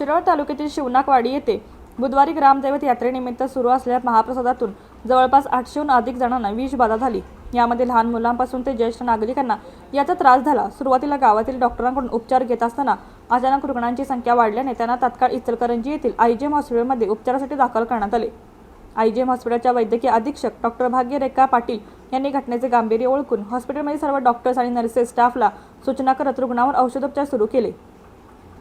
तालुक्यातील शिवनाकवाडी येथे बुधवारी ग्रामदैवत यात्रेनिमित्त सुरू असलेल्या महाप्रसादातून जवळपास आठशेहून अधिक जणांना विष बाधा झाली. यामध्ये लहान मुलांपासून ते ज्येष्ठ नागरिकांना याचा त्रास झाला. सुरुवातीला गावातील डॉक्टरांकडून उपचार घेत असताना अचानक रुग्णांची संख्या वाढल्याने त्यांना तात्काळ इचलकरंजी येथील आयजीएम हॉस्पिटलमध्ये उपचारासाठी दाखल करण्यात आले. आयजीएम हॉस्पिटलच्या वैद्यकीय अधीक्षक डॉक्टर भाग्यरेखा पाटील यांनी घटनेचे गांभीर्य ओळखून हॉस्पिटलमध्ये सर्व डॉक्टर्स आणि नर्सेस स्टाफला सूचना करत रुग्णावर औषधोपचार सुरू केले.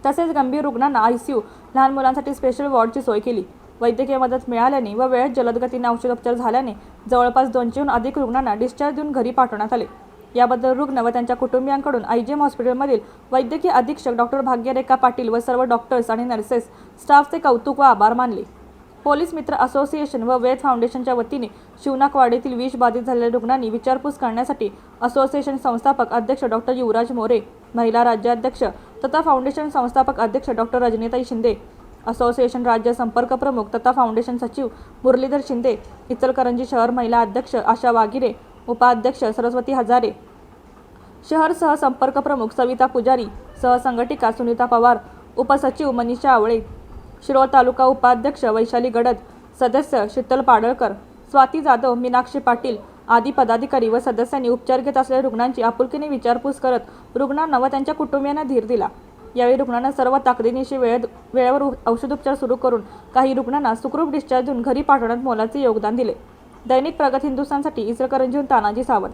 तसेच गंभीर रुग्णांना आयसीयू लहान मुलांसाठी स्पेशल वॉर्डची सोय केली. वैद्यकीय मदत मिळाल्याने व वेळेत जलदगतीने औषधोपचार झाल्याने जवळपास दोनशेहून अधिक रुग्णांना डिस्चार्ज देऊन घरी पाठवण्यात आले. याबद्दल रुग्ण व त्यांच्या कुटुंबियांकडून आयजीएम हॉस्पिटलमधील वैद्यकीय अधीक्षक डॉक्टर भाग्यरेखा पाटील व सर्व डॉक्टर्स आणि नर्सेस स्टाफचे कौतुक व आभार मानले. पोलीस मित्र असोसिएशन व वेद फाउंडेशनच्या वतीने शिवनाकवाडीतील विष बाधित झालेल्या रुग्णांनी विचारपूस करण्यासाठी असोसिएशन संस्थापक अध्यक्ष डॉक्टर युवराज मोरे महिला राज्याध्यक्ष तथा फाउंडेशन संस्थापक अध्यक्ष डॉक्टर रजनीताई शिंदे असोसिएशन राज्य संपर्क प्रमुख तथा फाउंडेशन सचिव मुरलीधर शिंदे इचलकरंजी शहर महिला अध्यक्ष आशा वागिरे उपाध्यक्ष सरस्वती हजारे शहर सहसंपर्क प्रमुख सविता पुजारी सहसंघटिका सुनीता पवार उपसचिव मनीषा आवळे शिरोळ तालुका उपाध्यक्ष वैशाली गडद सदस्य शीतल पाडळकर स्वाती जाधव मीनाक्षी पाटील आदी पदाधिकारी व सदस्यांनी उपचार घेत असलेल्या रुग्णांची आपुलकीने विचारपूस करत रुग्णांना व त्यांच्या कुटुंबियांना धीर दिला. यावेळी रुग्णांना सर्व ताकदीनिशी वेळेत वेळेवर औषधोपचार सुरू करून काही रुग्णांना सुखरूप डिस्चार्ज देऊन घरी पाठवण्यात मोलाचे योगदान दिले. दैनिक प्रगत हिंदुस्थानसाठी इचलकरंजीहून तानाजी सावंत.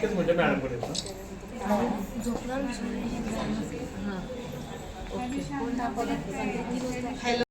एकच म्हणजे मॅडमकडे हॅलो